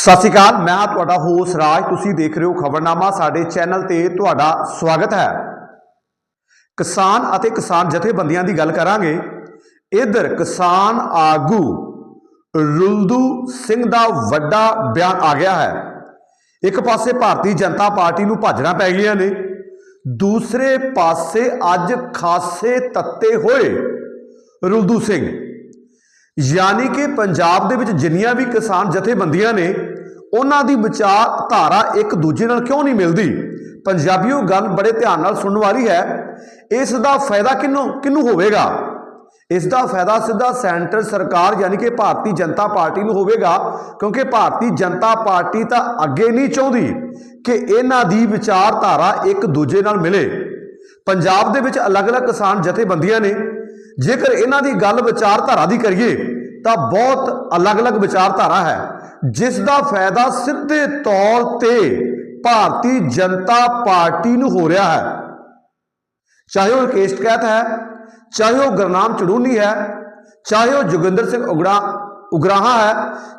ਸਤਿ ਸ਼੍ਰੀ ਅਕਾਲ, ਮੈਂ ਤੁਹਾਡਾ ਹੋਸ ਰਾਜ, ਤੁਸੀਂ ਦੇਖ ਰਹੇ ਹੋ ਖਬਰਨਾਮਾ, ਸਾਡੇ ਚੈਨਲ ਤੇ ਤੁਹਾਡਾ ਸਵਾਗਤ ਹੈ। ਕਿਸਾਨ ਅਤੇ ਕਿਸਾਨ ਜਥੇਬੰਦੀਆਂ ਦੀ ਗੱਲ ਕਰਾਂਗੇ। ਇਧਰ ਕਿਸਾਨ ਆਗੂ ਰੁਲਦੂ ਸਿੰਘ ਦਾ ਵੱਡਾ ਬਿਆਨ ਆ ਗਿਆ ਹੈ। ਇੱਕ ਪਾਸੇ ਭਾਰਤੀ ਜਨਤਾ ਪਾਰਟੀ ਨੂੰ ਭਾਜਣਾ ਪੈ ਗਈਆਂ ਨੇ, ਦੂਸਰੇ ਪਾਸੇ ਅੱਜ ਖਾਸੇ ਤੱਤੇ ਹੋਏ ਰੁਲਦੂ ਸਿੰਘ। ਯਾਨੀ ਕਿ ਪੰਜਾਬ ਦੇ ਵਿੱਚ ਜਿੰਨੀਆਂ ਵੀ ਕਿਸਾਨ ਜਥੇਬੰਦੀਆਂ ਨੇ, ਉਹਨਾਂ ਦੀ ਵਿਚਾਰਧਾਰਾ ਇੱਕ ਦੂਜੇ ਨਾਲ ਕਿਉਂ ਨਹੀਂ ਮਿਲਦੀ? ਪੰਜਾਬੀਓ, ਗੱਲ ਬੜੇ ਧਿਆਨ ਨਾਲ ਸੁਣਨ ਵਾਲੀ ਹੈ। ਇਸ ਦਾ ਫਾਇਦਾ ਕਿਹਨੂੰ ਕਿਹਨੂੰ ਹੋਵੇਗਾ? ਇਸ ਦਾ ਫਾਇਦਾ ਸਿੱਧਾ ਸੈਂਟਰ ਸਰਕਾਰ ਯਾਨੀ ਕਿ ਭਾਰਤੀ ਜਨਤਾ ਪਾਰਟੀ ਨੂੰ ਹੋਵੇਗਾ, ਕਿਉਂਕਿ ਭਾਰਤੀ ਜਨਤਾ ਪਾਰਟੀ ਤਾਂ ਅੱਗੇ ਨਹੀਂ ਚਾਹੁੰਦੀ ਕਿ ਇਹਨਾਂ ਦੀ ਵਿਚਾਰਧਾਰਾ ਇੱਕ ਦੂਜੇ ਨਾਲ ਮਿਲੇ। ਪੰਜਾਬ ਦੇ ਵਿੱਚ ਅਲੱਗ-ਅਲੱਗ ਕਿਸਾਨ ਜਥੇਬੰਦੀਆਂ ਨੇ। ਜੇਕਰ ਇਹਨਾਂ ਦੀ ਗੱਲ ਵਿਚਾਰਧਾਰਾ ਦੀ ਕਰੀਏ ਤਾਂ ਬਹੁਤ ਅਲੱਗ-ਅਲੱਗ ਵਿਚਾਰਧਾਰਾ ਹੈ। ਜਿਸ ਦਾ ਫਾਇਦਾ ਸਿੱਧੇ ਤੌਰ ਤੇ ਭਾਰਤੀ ਜਨਤਾ ਪਾਰਟੀ ਨੂੰ ਹੋ ਰਿਹਾ ਹੈ। ਚਾਹੇ ਉਹ ਰਕੇਸ਼ ਟਕੈਤ ਹੈ, ਚਾਹੇ ਉਹ ਗੁਰਨਾਮ ਚੜੂਨੀ ਹੈ, ਚਾਹੇ ਉਹ ਜੋਗਿੰਦਰ ਸਿੰਘ ਉਗੜਾ, ਉਗਰਾਹਾ ਹੈ,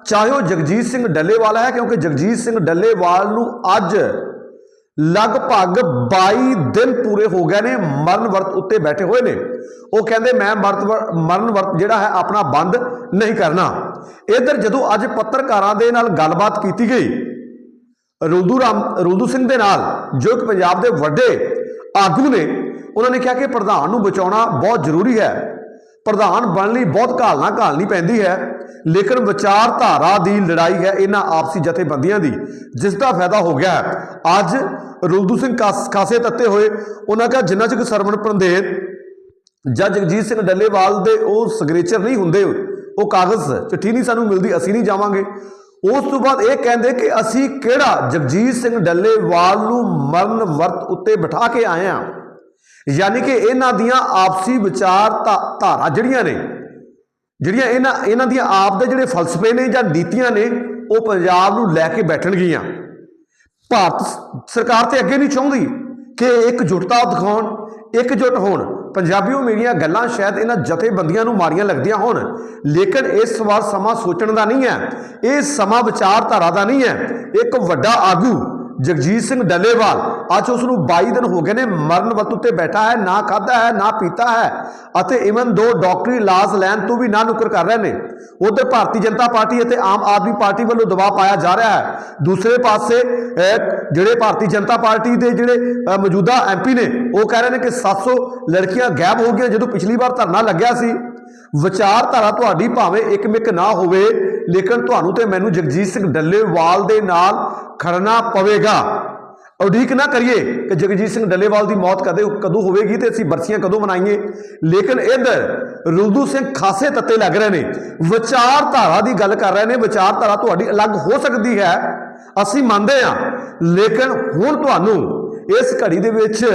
ਚਾਹੇ ਉਹ ਜਗਜੀਤ ਸਿੰਘ ਡੱਲੇਵਾਲ ਹੈ, ਕਿਉਂਕਿ ਜਗਜੀਤ ਸਿੰਘ ਡੱਲੇਵਾਲ ਨੂੰ ਅੱਜ ਲਗਭਗ 22 ਦਿਨ ਪੂਰੇ ਹੋ ਗਏ ਨੇ, ਮਰਨ ਵਰਤ ਉੱਤੇ ਬੈਠੇ ਹੋਏ ਨੇ। ਉਹ ਕਹਿੰਦੇ, ਮੈਂ ਮਰਤ ਵਰ- ਮਰਨ ਵਰਤ ਜਿਹੜਾ ਹੈ ਆਪਣਾ ਬੰਦ ਨਹੀਂ ਕਰਨਾ। ਇਧਰ ਜਦੋਂ ਅੱਜ ਪੱਤਰਕਾਰਾਂ ਦੇ ਨਾਲ ਗੱਲਬਾਤ ਕੀਤੀ ਗਈ, ਰੁਲਦੂ ਰਾਮ, ਰੁਲਦੂ ਸਿੰਘ ਦੇ ਨਾਲ, ਜੋ ਇੱਕ ਪੰਜਾਬ ਦੇ ਵੱਡੇ ਆਗੂ ਨੇ, ਉਹਨਾਂ ਨੇ ਕਿਹਾ ਕਿ ਪ੍ਰਧਾਨ ਨੂੰ ਬਚਾਉਣਾ ਬਹੁਤ ਜ਼ਰੂਰੀ ਹੈ। ਪ੍ਰਧਾਨ ਬਣਨ ਲਈ ਬਹੁਤ ਘਾਲਣਾ ਘਾਲਣੀ ਪੈਂਦੀ ਹੈ, ਲੇਕਿਨ ਵਿਚਾਰਧਾਰਾ ਦੀ ਲੜਾਈ ਹੈ ਇਹਨਾਂ ਆਪਸੀ ਜਥੇਬੰਦੀਆਂ ਦੀ, ਜਿਸ ਦਾ ਫਾਇਦਾ ਹੋ ਗਿਆ ਅੱਜ ਰੁਲਦੂ ਸਿੰਘ ਕਾਸ- ਖਾਸੇ ਤੱਤੇ ਹੋਏ, ਉਹਨਾਂ ਕਹਾ ਜਿੰਨਾ ਚਿਰ ਸਰਵਣ ਪੰਦੇਰ ਜਾਂ ਜਗਜੀਤ ਸਿੰਘ ਡੱਲੇਵਾਲ ਦੇ ਉਹ ਸਿਗਨੇਚਰ ਨਹੀਂ ਹੁੰਦੇ, ਉਹ ਕਾਗਜ਼ ਚਿੱਠੀ ਨਹੀਂ ਸਾਨੂੰ ਮਿਲਦੀ, ਅਸੀਂ ਨਹੀਂ ਜਾਵਾਂਗੇ। ਉਸ ਤੋਂ ਬਾਅਦ ਇਹ ਕਹਿੰਦੇ ਕਿ ਅਸੀਂ ਕਿਹੜਾ ਜਗਜੀਤ ਸਿੰਘ ਡੱਲੇਵਾਲ ਨੂੰ ਮਰਨ ਵਰਤ ਉੱਤੇ ਬਿਠਾ ਕੇ ਆਏ ਹਾਂ। ਯਾਨੀ ਕਿ ਇਹਨਾਂ ਦੀਆਂ ਆਪਸੀ ਵਿਚਾਰ ਧਾ- ਧਾਰਾ ਜਿਹੜੀਆਂ ਨੇ, ਜਿਹੜੀਆਂ ਇਹਨਾਂ ਇਹਨਾਂ ਦੀਆਂ ਆਪ ਦੇ ਜਿਹੜੇ ਫਲਸਫੇ ਨੇ ਜਾਂ ਨੀਤੀਆਂ ਨੇ, ਉਹ ਪੰਜਾਬ ਨੂੰ ਲੈ ਕੇ ਬੈਠਣਗੀਆਂ। ਭਾਰਤ ਸਰਕਾਰ ਤੇ ਅੱਗੇ ਨਹੀਂ ਚਾਹੁੰਦੀ ਕਿ ਇੱਕ ਜੁਟਤਾ ਦਿਖਾਉਣ, ਇੱਕ ਇਕਜੁੱਟ ਹੋਣ। ਪੰਜਾਬੀਓ ਮੇਰੀਆਂ ਗੱਲਾਂ ਸ਼ਾਇਦ ਇਹਨਾਂ ਜਥੇਬੰਦੀਆਂ ਨੂੰ ਮਾਰੀਆਂ ਲੱਗਦੀਆਂ ਹੋਣ, ਲੇਕਿਨ ਇਸ ਵਾਰ ਸਮਾਂ ਸੋਚਣ ਦਾ ਨਹੀਂ ਹੈ, ਇਹ ਸਮਾਂ ਵਿਚਾਰਧਾਰਾ ਦਾ ਨਹੀਂ ਹੈ। ਇੱਕ ਵੱਡਾ ਆਗੂ ਜਗਜੀਤ ਸਿੰਘ ਡੱਲੇਵਾਲ ਅੱਜ ਉਸ ਨੂੰ 22 ਦਿਨ ਹੋ ਗਏ ਨੇ ਮਰਨ ਵਰਤ ਉੱਤੇ ਬੈਠਾ ਹੈ ਨਾ ਖਾਦਾ ਹੈ ਨਾ ਪੀਤਾ ਹੈ ਅਤੇ ਇਵਨ ਦੋ ਡਾਕਟਰੀ ਇਲਾਜ ਲੈਣ ਤੋਂ ਵੀ ਨਾ ਨੁਕਰ ਕਰ ਰਹੇ ਨੇ। ਉਧਰ ਭਾਰਤੀ ਜਨਤਾ ਪਾਰਟੀ ਅਤੇ ਆਮ ਆਦਮੀ ਪਾਰਟੀ ਵੱਲੋਂ ਦਬਾਅ ਪਾਇਆ ਜਾ ਰਿਹਾ ਹੈ। ਦੂਸਰੇ ਪਾਸੇ ਜਿਹੜੇ ਭਾਰਤੀ ਜਨਤਾ ਪਾਰਟੀ ਦੇ ਜਿਹੜੇ ਅਹ, ਮੌਜੂਦਾ ਐਮਪੀ ਨੇ ਉਹ ਕਹਿ ਰਹੇ ਨੇ ਕਿ 700 ਲੜਕੀਆਂ ਗਾਇਬ ਹੋ ਗਈਆਂ ਜਦੋਂ ਪਿਛਲੀ ਵਾਰ ਧਰਨਾ ਲੱਗਿਆ ਸੀ। ਵਿਚਾਰਧਾਰਾ ਤੁਹਾਡੀ ਭਾਵੇਂ ਇੱਕ ਮਿਕ ਨਾ ਹੋਵੇ ਲੇਕਿਨ ਤੁਹਾਨੂੰ ਤੇ ਮੈਨੂੰ ਜਗਜੀਤ ਸਿੰਘ ਡੱਲੇਵਾਲ ਦੇ ਨਾਲ ਖੜਨਾ ਪਵੇਗਾ। ਉਡੀਕ ਨਾ ਕਰੀਏ ਕਿ ਜਗਜੀਤ ਸਿੰਘ ਡੱਲੇਵਾਲ ਦੀ ਮੌਤ ਕਦੇ ਕਦੋਂ ਹੋਵੇਗੀ ਤੇ ਅਸੀਂ ਬਰਸੀਆਂ ਕਦੋਂ ਮਨਾਈਏ। ਲੇਕਿਨ ਇਧਰ ਰੁਲਦੂ ਸਿੰਘ ਖਾਸੇ ਤੱਤੇ ਲੱਗ ਰਹੇ ਨੇ। ਵਿਚਾਰਧਾਰਾ ਦੀ ਗੱਲ ਕਰ ਰਹੇ ਨੇ। ਵਿਚਾਰਧਾਰਾ ਤੁਹਾਡੀ ਅਲੱਗ ਹੋ ਸਕਦੀ ਹੈ। ਅਸੀਂ ਮੰਨਦੇ ਹਾਂ। ਲੇਕਿਨ ਹੁਣ ਤੁਹਾਨੂੰ ਇਸ ਘੜੀ ਦੇ ਵਿੱਚ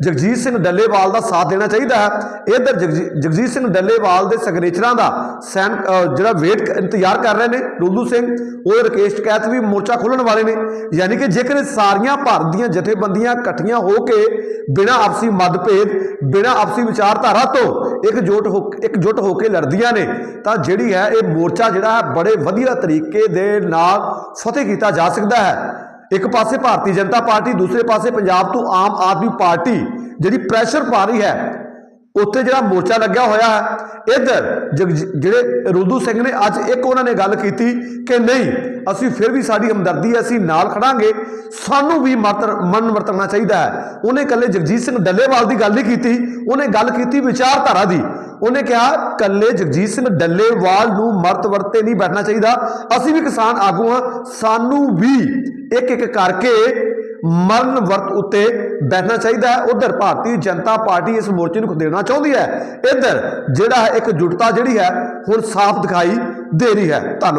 ਜਗਜੀਤ ਸਿੰਘ ਡੱਲੇਵਾਲ ਦਾ ਸਾਥ ਦੇਣਾ ਚਾਹੀਦਾ ਹੈ। ਇਧਰ ਜਗਜੀਤ ਸਿੰਘ ਡੱਲੇਵਾਲ ਦੇ ਸਿਗਨੇਚਰਾਂ ਦਾ ਸੈਨ ਜਿਹੜਾ ਵੇਟ ਇੰਤਜ਼ਾਰ ਕਰ ਰਹੇ ਨੇ ਰੁਲਦੂ ਸਿੰਘ, ਉਹ ਰਕੇਸ਼ ਟਕੈਤ ਵੀ ਮੋਰਚਾ ਖੋਲਣ ਵਾਲੇ ਨੇ। ਯਾਨੀ ਕਿ ਜੇਕਰ ਸਾਰੀਆਂ ਭਾਰਤ ਦੀਆਂ ਜਥੇਬੰਦੀਆਂ ਇਕੱਠੀਆਂ ਹੋ ਕੇ ਬਿਨਾਂ ਆਪਸੀ ਮਤਭੇਦ ਬਿਨਾਂ ਆਪਸੀ ਵਿਚਾਰਧਾਰਾ ਤੋਂ ਇਕਜੁੱਟ ਹੋ ਇਕਜੁੱਟ ਹੋ ਕੇ ਲੜਦੀਆਂ ਨੇ, ਤਾਂ ਜਿਹੜੀ ਹੈ ਇਹ ਮੋਰਚਾ ਜਿਹੜਾ ਹੈ ਬੜੇ ਵਧੀਆ ਤਰੀਕੇ ਦੇ ਨਾਲ ਫਤਿਹ ਕੀਤਾ ਜਾ ਸਕਦਾ ਹੈ। ਇੱਕ ਪਾਸੇ ਭਾਰਤੀ ਜਨਤਾ ਪਾਰਟੀ, ਦੂਸਰੇ ਪਾਸੇ ਪੰਜਾਬ ਤੋਂ ਆਮ ਆਦਮੀ ਪਾਰਟੀ ਜਿਹੜੀ ਪ੍ਰੈਸ਼ਰ ਪਾ ਰਹੀ ਹੈ, ਉੱਥੇ ਜਿਹੜਾ ਮੋਰਚਾ ਲੱਗਿਆ ਹੋਇਆ ਹੈ, ਇਧਰ ਜਿਹੜੇ ਰੁਲਦੂ ਸਿੰਘ ਨੇ ਅੱਜ ਇੱਕ ਉਹਨਾਂ ਨੇ ਗੱਲ ਕੀਤੀ ਕਿ ਨਹੀਂ, ਅਸੀਂ ਫਿਰ ਵੀ ਸਾਡੀ ਹਮਦਰਦੀ ਹੈ, ਅਸੀਂ ਨਾਲ ਖੜਾਂਗੇ, ਸਾਨੂੰ ਵੀ ਮਤਰ ਮਨ ਵਰਤਣਾ ਚਾਹੀਦਾ ਹੈ। ਉਹਨੇ ਕੱਲੇ ਜਗਜੀਤ ਸਿੰਘ ਡੱਲੇਵਾਲ ਦੀ ਗੱਲ ਨਹੀਂ ਕੀਤੀ, ਉਹਨੇ ਗੱਲ ਕੀਤੀ ਵਿਚਾਰਧਾਰਾ ਦੀ। ਉਹਨੇ ਕਿਹਾ, ਕੱਲੇ ਜਗਜੀਤ ਸਿੰਘ ਡੱਲੇਵਾਲ ਨੂੰ ਮਰਤ ਵਰਤੇ ਨਹੀਂ ਬੈਠਣਾ ਚਾਹੀਦਾ। ਅਸੀਂ ਵੀ ਕਿਸਾਨ ਆਗੂ ਹਾਂ। ਸਾਨੂੰ ਵੀ ਇੱਕ ਇੱਕ ਕਰਕੇ ਮਰਨ ਵਰਤ ਉੱਤੇ ਬੈਠਣਾ ਚਾਹੀਦਾ ਹੈ। ਉਧਰ ਭਾਰਤੀ ਜਨਤਾ ਪਾਰਟੀ ਇਸ ਮੋਰਚੇ ਨੂੰ ਖਦੇੜਨਾ ਚਾਹੁੰਦੀ ਹੈ। ਇੱਧਰ ਜਿਹੜਾ ਹੈ ਇੱਕ ਜੁਟਤਾ ਜਿਹੜੀ ਹੈ, ਹੁਣ ਸਾਫ਼ ਦਿਖਾਈ ਦੇ ਰਹੀ ਹੈ। ਧੰਨਵਾਦ।